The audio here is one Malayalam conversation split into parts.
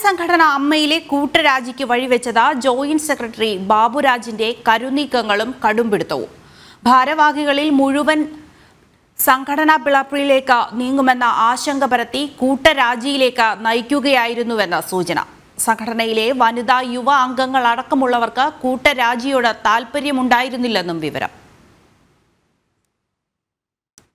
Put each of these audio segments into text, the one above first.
താരസംഘടന അമ്മയിലെ കൂട്ടരാജിക്ക് വഴിവെച്ചത് ജോയിന്റ് സെക്രട്ടറി ബാബുരാജിന്റെ കരുനീക്കങ്ങളും കടുംപിടുത്തവും. ഭാരവാഹികളിൽ മുഴുവൻ സംഘടനാ പിളപ്പിലേക്ക് നീങ്ങുമെന്ന ആശങ്ക പരത്തി കൂട്ടരാജിയിലേക്ക് നയിക്കുകയായിരുന്നുവെന്ന് സൂചന. സംഘടനയിലെ വനിതാ യുവ അംഗങ്ങൾ അടക്കമുള്ളവർക്ക് കൂട്ടരാജിയോട് താൽപ്പര്യമുണ്ടായിരുന്നില്ലെന്നും വിവരം.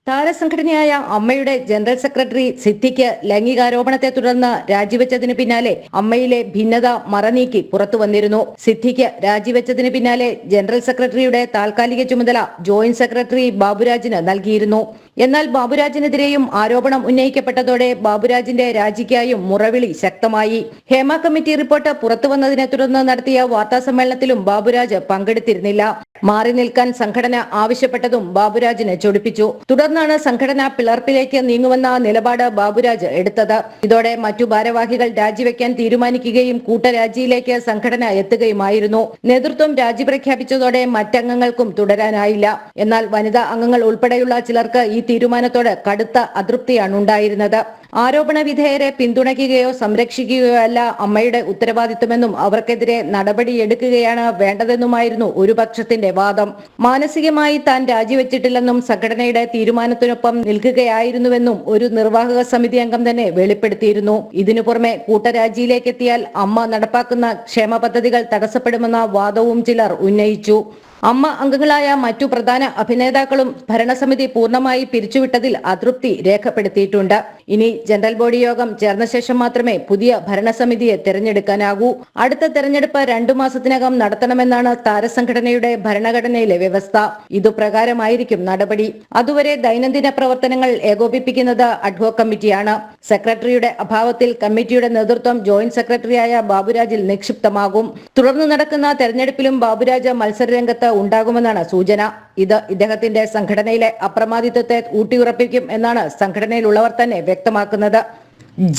താരസംഘടനയായ അമ്മയുടെ ജനറൽ സെക്രട്ടറി സിദ്ധിക്ക് ലൈംഗികാരോപണത്തെ തുടർന്ന് രാജിവെച്ചതിന് പിന്നാലെ അമ്മയിലെ ഭിന്നത മറനീക്കി പുറത്തു വന്നിരുന്നു. സിദ്ദിഖ് രാജിവെച്ചതിന് പിന്നാലെ ജനറൽ സെക്രട്ടറിയുടെ താൽക്കാലിക ചുമതല ജോയിന്റ് സെക്രട്ടറി ബാബുരാജിന് നൽകിയിരുന്നു. എന്നാൽ ബാബുരാജിനെതിരെയും ആരോപണം ഉന്നയിക്കപ്പെട്ടതോടെ ബാബുരാജിന്റെ രാജിക്കായും മുറവിളി ശക്തമായി. ഹേമ കമ്മിറ്റി റിപ്പോർട്ട് പുറത്തുവന്നതിനെ തുടർന്ന് നടത്തിയ വാർത്താസമ്മേളനത്തിലും ബാബുരാജ് പങ്കെടുത്തിരുന്നില്ല. മാറി നിൽക്കാൻ സംഘടന ആവശ്യപ്പെട്ടതും ബാബുരാജിനെ ചൊടിപ്പിച്ചു. തുടർന്നാണ് സംഘടന പിളർപ്പിലേക്ക് നീങ്ങുമെന്ന നിലപാട് ബാബുരാജ് എടുത്തത്. ഇതോടെ മറ്റു ഭാരവാഹികൾ രാജിവെക്കാൻ തീരുമാനിക്കുകയും കൂട്ടരാജിയിലേക്ക് സംഘടന എത്തുകയുമായിരുന്നു. നേതൃത്വം രാജി പ്രഖ്യാപിച്ചതോടെ മറ്റംഗങ്ങൾക്കും തുടരാനായില്ല. എന്നാൽ വനിതാ അംഗങ്ങൾ ഉൾപ്പെടെയുള്ള ചിലർക്ക് ഈ തീരുമാനത്തോട് കടുത്ത അതൃപ്തിയാണ് ഉണ്ടായിരുന്നത്. ആരോപണ വിധേയരെ പിന്തുണയ്ക്കുകയോ സംരക്ഷിക്കുകയോ അല്ല അമ്മയുടെ ഉത്തരവാദിത്വമെന്നും അവർക്കെതിരെ നടപടിയെടുക്കുകയാണ് വേണ്ടതെന്നുമായിരുന്നു ഒരു പക്ഷത്തിന്റെ വാദം. മാനസികമായി താൻ രാജിവെച്ചിട്ടില്ലെന്നും സംഘടനയുടെ തീരുമാനത്തിനൊപ്പം നിൽക്കുകയായിരുന്നുവെന്നും ഒരു നിർവാഹക സമിതി അംഗം തന്നെ വെളിപ്പെടുത്തിയിരുന്നു. ഇതിനു പുറമെ കൂട്ടരാജിയിലേക്കെത്തിയാൽ അമ്മ നടപ്പാക്കുന്ന ക്ഷേമ പദ്ധതികൾ തടസ്സപ്പെടുമെന്ന വാദവും ചിലർ ഉന്നയിച്ചു. അമ്മ അംഗങ്ങളായ മറ്റു പ്രധാന അഭിനേതാക്കളും ഭരണസമിതി പൂർണമായി പിരിച്ചുവിട്ടതിൽ അതൃപ്തി രേഖപ്പെടുത്തിയിട്ടുണ്ട്. ഇനി ജനറൽ ബോഡി യോഗം ചേർന്ന ശേഷം മാത്രമേ പുതിയ ഭരണസമിതിയെ തെരഞ്ഞെടുക്കാനാകൂ. അടുത്ത തെരഞ്ഞെടുപ്പ് രണ്ടു മാസത്തിനകം നടത്തണമെന്നാണ് താരസംഘടനയുടെ ഭരണഘടനയിലെ വ്യവസ്ഥ. ഇതുപ്രകാരമായിരിക്കും നടപടി. അതുവരെ ദൈനംദിന പ്രവർത്തനങ്ങൾ ഏകോപിപ്പിക്കുന്നത് അഡ്ഹോക് കമ്മിറ്റിയാണ്. സെക്രട്ടറിയുടെ അഭാവത്തിൽ കമ്മിറ്റിയുടെ നേതൃത്വം ജോയിന്റ് സെക്രട്ടറിയായ ബാബുരാജിൽ നിക്ഷിപ്തമാകും. തുടർന്ന് നടക്കുന്ന തെരഞ്ഞെടുപ്പിലും ബാബുരാജ് മത്സരരംഗത്ത് ഉണ്ടാകുമെന്നാണ് സൂചന. ഇത് ഇദ്ദേഹത്തിന്റെ സംഘടനയിലെ അപ്രമാദിത്വത്തെ ഊട്ടിയുറപ്പിക്കും എന്നാണ് സംഘടനയിലുള്ളവർ തന്നെ വ്യക്തമാക്കുന്നത്.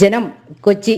ജനം കൊച്ചി